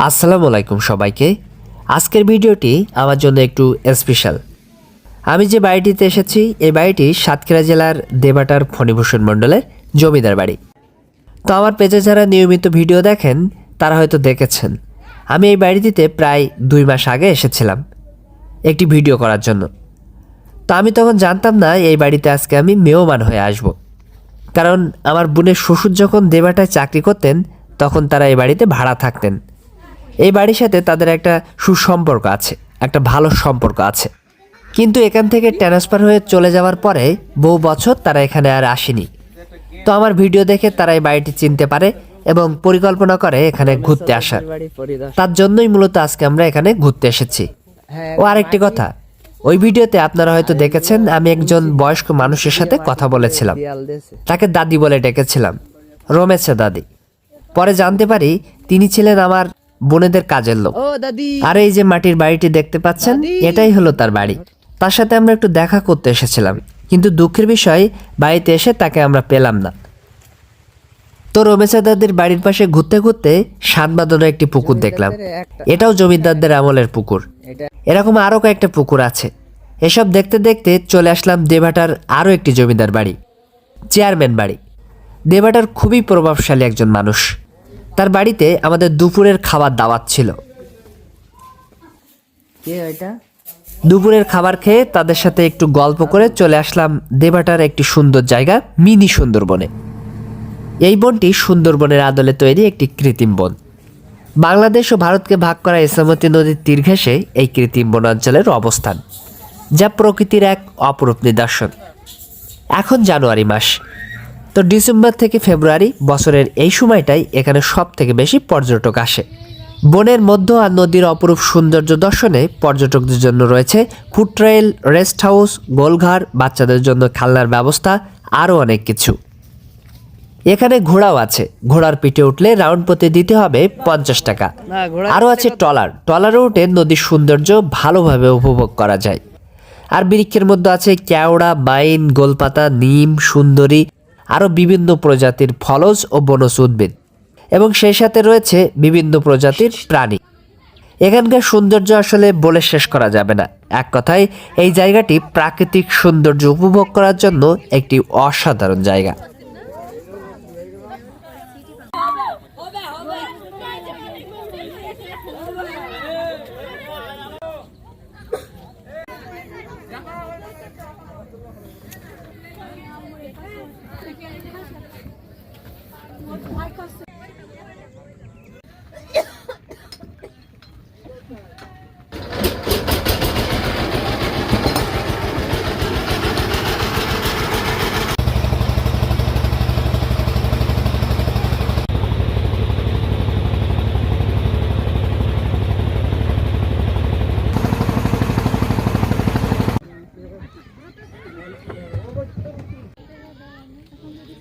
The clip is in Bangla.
আসসালামু আলাইকুম সবাইকে। আজকের ভিডিওটি আমার জন্য একটু স্পেশাল আমি যে বাড়িটিতে এসেছি, এই বাড়িটি সাতক্ষীরা জেলার দেবাটার ফণিভূষণ মণ্ডলের জমিদার বাড়ি। তো আমার পেজে যারা নিয়মিত ভিডিও দেখেন, তারা হয়তো দেখেছেন, আমি এই বাড়িটিতে প্রায় দুই মাস আগে এসেছিলাম, একটি ভিডিও করার জন্য। তো আমি তখন জানতাম না, এই বাড়িতে আজকে আমি মেয়মান হয়ে আসব। কারণ আমার বোনের শ্বশুর যখন দেবাটায় চাকরি করতেন, তখন তারা এই বাড়িতে ভাড়া থাকতেন। এই বাড়ির সাথে তাদের একটা সুসম্পর্ক আছে, একটা ভালো সম্পর্ক আছে। কিন্তু এখান থেকে ট্রান্সফার হয়ে চলে যাওয়ার পরে বহু বছর তারা এখানে আর আসেনি। তো আমার ভিডিও দেখে তারা এই বাড়িটি চিনতে পারে এবং পরিকল্পনা করে এখানে ঘুরতে আসার। তার জন্যই মূলত আজকে আমরা এখানে ঘুরতে এসেছি। ও আরেকটি কথা, ওই ভিডিওতে আপনারা হয়তো দেখেছেন আমি একজন বয়স্ক মানুষের সাথে কথা বলেছিলাম। তাকে দাদি বলে ডেকেছিলাম। রমেশা দাদি। পরে জানতে পারি তিনি ছিলেন আমার বোনেদের কাজের লোক। আর এই যে মাটির বাড়িটি দেখতে পাচ্ছেন এটাই হলো তার বাড়ি। তার সাথে আমরা একটু দেখা করতে এসেছিলাম কিন্তু দুঃখের বিষয় বাড়িতে এসে তাকে আমরা পেলাম না। তো রমেশা দাদির বাড়ির পাশে ঘুরতে ঘুরতে সাত বাঁধানো একটি পুকুর দেখলাম। এটাও জমিদারদের আমলের পুকুর। এরকম আরও কয়েকটা পুকুর আছে। এসব দেখতে দেখতে চলে আসলাম দেবাটার আরও একটি জমিদার বাড়ি চেয়ারম্যান বাড়ি। দেবাটার খুবই প্রভাবশালী একজন মানুষ। তার বাড়িতে আমাদের দুপুরের খাবার দাওয়াত ছিল। কে এটা দুপুরের খাবার খেয়ে তাদের সাথে একটু গল্প করে চলে আসলাম দেবাটার একটি সুন্দর জায়গা মিনি সুন্দরবনে। এই বনটি সুন্দরবনের আদলে তৈরি একটি কৃত্রিম বন। বাংলাদেশ ও ভারতকে ভাগ করা ইসামতি নদীর তীর ঘেঁষে এই কৃত্রিম বনাঞ্চলের অবস্থান যা প্রকৃতির এক অপরূপ নিদর্শন। এখন জানুয়ারি মাস। তো ডিসেম্বর থেকে ফেব্রুয়ারি বছরের এই সময়টাই এখানে সব থেকে বেশি পর্যটক আসে। বনের মধ্য আর নদীর অপরূপ সৌন্দর্য দর্শনে পর্যটকদের জন্য রয়েছে ফুড ট্রেল রেস্ট হাউস গোলঘর বাচ্চাদের জন্য খেলনার ব্যবস্থা আরও অনেক কিছু। এখানে ঘোড়াও আছে। ঘোড়ার পিঠে উঠলে রাউন্ড প্রতি দিতে হবে পঞ্চাশ টাকা। আরও আছে ট্রলার। ট্রলারে উঠে নদীর সৌন্দর্য ভালোভাবে উপভোগ করা যায়। আর বৃক্ষের মধ্যে আছে কেওড়া বাইন গোলপাতা নিম সুন্দরী আরও বিভিন্ন প্রজাতির ফলজ ও বনজ উদ্ভিদ এবং সেই সাথে রয়েছে বিভিন্ন প্রজাতির প্রাণী এখানকার সৌন্দর্য আসলে বলে শেষ করা যাবে না এক কথায় এই জায়গাটি প্রাকৃতিক সৌন্দর্য উপভোগ করার জন্য একটি অসাধারণ জায়গা